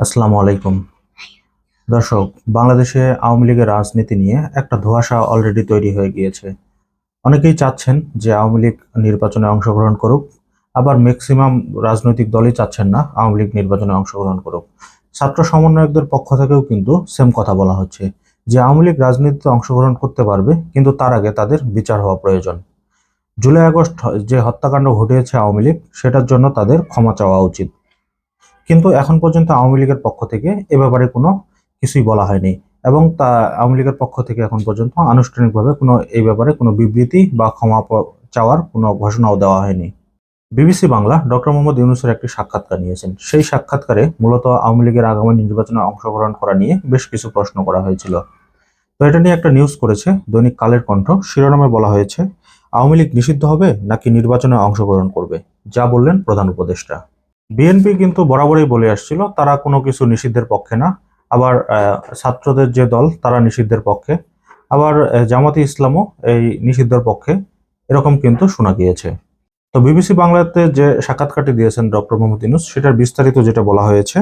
আসসালামু আলাইকুম। দর্শক, বাংলাদেশে আওয়ামী লীগের রাজনীতি নিয়ে একটা ধোঁয়াশা অলরেডি তৈরি হয়ে গিয়েছে। অনেকেই চাচ্ছেন যে আওয়ামী লীগ নির্বাচনে অংশগ্রহণ করুক, আবার ম্যাক্সিমাম রাজনৈতিক দলই চাচ্ছেন না আওয়ামী লীগ নির্বাচনে অংশগ্রহণ করুক। ছাত্র সমন্বয়কদের পক্ষ থেকেও কিন্তু সেম কথা বলা হচ্ছে, যে আওয়ামী লীগ রাজনীতিতে অংশগ্রহণ করতে পারবে, কিন্তু তার আগে তাদের বিচার হওয়া প্রয়োজন। জুলাই আগস্ট যে হত্যাকাণ্ড ঘটিয়েছে আওয়ামী লীগ, সেটার জন্য তাদের ক্ষমা চাওয়া উচিত। কিন্তু এখন পর্যন্ত আওয়ামী লীগের পক্ষ থেকে এ ব্যাপারে কোনো কিছুই বলা হয়নি এবং তা আওয়ামী লীগের পক্ষ থেকে এখন পর্যন্ত আনুষ্ঠানিকভাবে কোনো এই ব্যাপারে কোনো বিবৃতি বা ক্ষমা চাওয়ার কোনো ঘোষণাও দেওয়া হয়নি। বিবিসি বাংলা ডক্টর মোহাম্মদ ইউনুসের একটি সাক্ষাৎকার নিয়েছেন। সেই সাক্ষাৎকারে মূলত আওয়ামী লীগের আগামী নির্বাচনে অংশগ্রহণ করা নিয়ে বেশ কিছু প্রশ্ন করা হয়েছিল। তো এটা নিয়ে একটা নিউজ করেছে দৈনিক কালের কণ্ঠ। শিরোনামে বলা হয়েছে, আওয়ামী লীগ নিষিদ্ধ হবে নাকি নির্বাচনে অংশগ্রহণ করবে? যা বললেন প্রধান উপদেষ্টা। বিএনপি কিন্তু বরাবরই বলে আসছিল, তারা কোনো কিছু নিষিদ্ধের পক্ষে না। আবার ছাত্রদের যে দল, তারা নিষিদ্ধের পক্ষে। আবার জামাতি ইসলামও এই নিষিদ্ধের পক্ষে। এরকম কিন্তু শোনা গিয়েছে। তো বিবিসি বাংলাতে যে সাক্ষাৎকারটি দিয়েছেন ডক্টর মোহাম্মদ ইউনুস, সেটার বিস্তারিত যেটা বলা হয়েছে,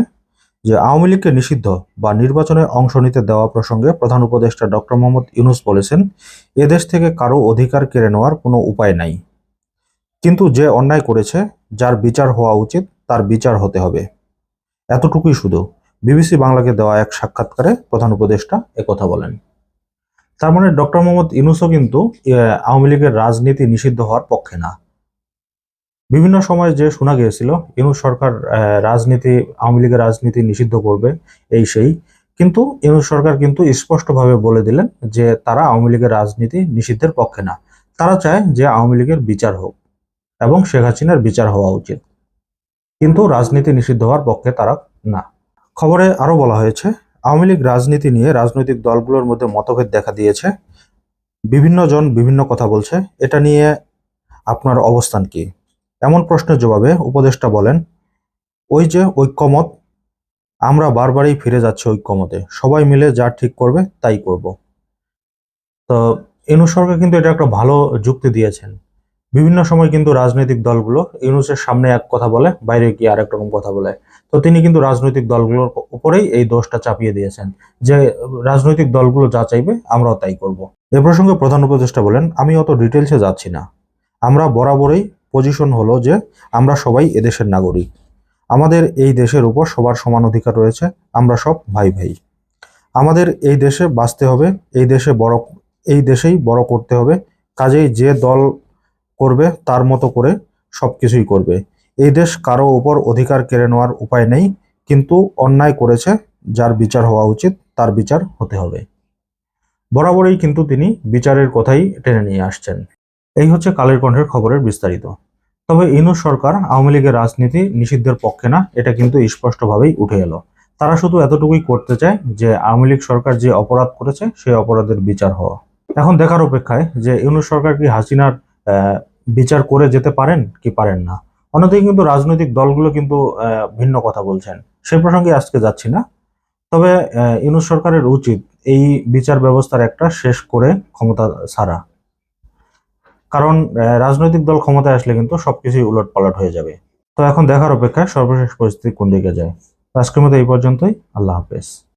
যে আওয়ামী লীগকে নিষিদ্ধ বা নির্বাচনে অংশ নিতে দেওয়া প্রসঙ্গে প্রধান উপদেষ্টা ডক্টর মোহাম্মদ ইউনুস বলেছেন এদেশ থেকে কারও অধিকার কেড়ে নেওয়ার কোনো উপায় নাই। কিন্তু যে অন্যায় করেছে, যার বিচার হওয়া উচিত তার বিচার হতে হবে। এতটুকুই শুধু। বিবিসি বাংলাকে দেওয়া এক সাক্ষাৎকারে প্রধান উপদেষ্টা একথা বলেন। তার মানে ডক্টর মোহাম্মদ ইউনুসও কিন্তু আওয়ামী লীগের রাজনীতি নিষিদ্ধ হওয়ার পক্ষে না। বিভিন্ন সময় যে শোনা গিয়েছিল, ইউনুস সরকার রাজনীতি, আওয়ামী লীগের রাজনীতি নিষিদ্ধ করবে, এই সেই। কিন্তু ইউনুস সরকার কিন্তু স্পষ্টভাবে বলে দিলেন যে তারা আওয়ামী লীগের রাজনীতি নিষিদ্ধের পক্ষে না। তারা চায় যে আওয়ামী লীগের বিচার হোক এবং শেখ হাসিনার বিচার হওয়া উচিত। কিন্তু রাজনীতি নিষিদ্ধ হওয়ার পক্ষে তারা না। খবরে আরও বলা হয়েছে, আওয়ামী লীগ রাজনীতি নিয়ে রাজনৈতিক দলগুলোর মধ্যে মতভেদ দেখা দিয়েছে। বিভিন্ন জন বিভিন্ন কথা বলছে। এটা নিয়ে আপনার অবস্থান কি? এমন প্রশ্নের জবাবে উপদেষ্টা বলেন, ওই যে ঐক্যমত, আমরা বারবারই ফিরে যাচ্ছি ঐক্যমতে। সবাই মিলে যা ঠিক করবে তাই করব। তো ইনু সরকার কিন্তু এটা একটা ভালো যুক্তি দিয়েছেন। বিভিন্ন সময় কিন্তু রাজনৈতিক দলগুলো ইউনুসের সামনে এক কথা বলে, বাইরে গিয়ে আরেক রকম কথা বলে। তো তিনি কিন্তু রাজনৈতিক দলগুলোর উপরেই এই দোষটা চাপিয়ে দিয়েছেন যে, রাজনৈতিক দলগুলো যা চাইবে আমরাও তাই করব। এ প্রসঙ্গে প্রধান উপদেষ্টা বলেন, আমি অত ডিটেলসে যাচ্ছি না। আমরা বরাবরই পজিশন হলো যে, আমরা সবাই এদেশের নাগরিক। আমাদের এই দেশের উপর সবার সমান অধিকার রয়েছে, আমরা সব ভাই ভাই। আমাদের এই দেশে বাঁচতে হবে, এই দেশে বড়, এই দেশেই বড় করতে হবে। কাজেই যে দল করবে, তার মতো করে সবকিছুই করবে। এই দেশ কারও ওপর অধিকার কেড়ে নেওয়ার উপায় নেই, কিন্তু অন্যায় করেছে, যার বিচার হওয়া উচিত, তার বিচার হতে হবে। বরাবরই কিন্তু তিনি বিচারের কথাই টেনে নিয়ে আসছেন। এই হচ্ছে কালের কণ্ঠের খবরের বিস্তারিত। তবে ইনু সরকার আওয়ামী লীগের রাজনীতি নিষিদ্ধের পক্ষে না, এটা কিন্তু স্পষ্টভাবেই উঠে এলো। তারা শুধু এতটুকুই করতে চায় যে, আওয়ামী লীগ সরকার যে অপরাধ করেছে, সেই অপরাধের বিচার হওয়া এখন দেখার অপেক্ষায় যে ইউনুস সরকার কি হাসিনার বিচার করে যেতে পারেন কি পারেন না? অন্যদিকে কিন্তু রাজনৈতিক দলগুলো কিন্তু ভিন্ন কথা বলছেন। সেই প্রসঙ্গে আজকে যাচ্ছি না। তবে ইউনুস সরকারের উচিত এই বিচার ব্যবস্থার একটা শেষ করে ক্ষমতা ছাড়া। কারণ রাজনৈতিক দল ক্ষমতায় আসলে কিন্তু সবকিছুই উলট পালট হয়ে যাবে। তো এখন দেখার অপেক্ষায় সর্বশেষ পরিস্থিতি কোন দিকে যায়? আজকের মতো এই পর্যন্তই। আল্লাহ হাফেজ।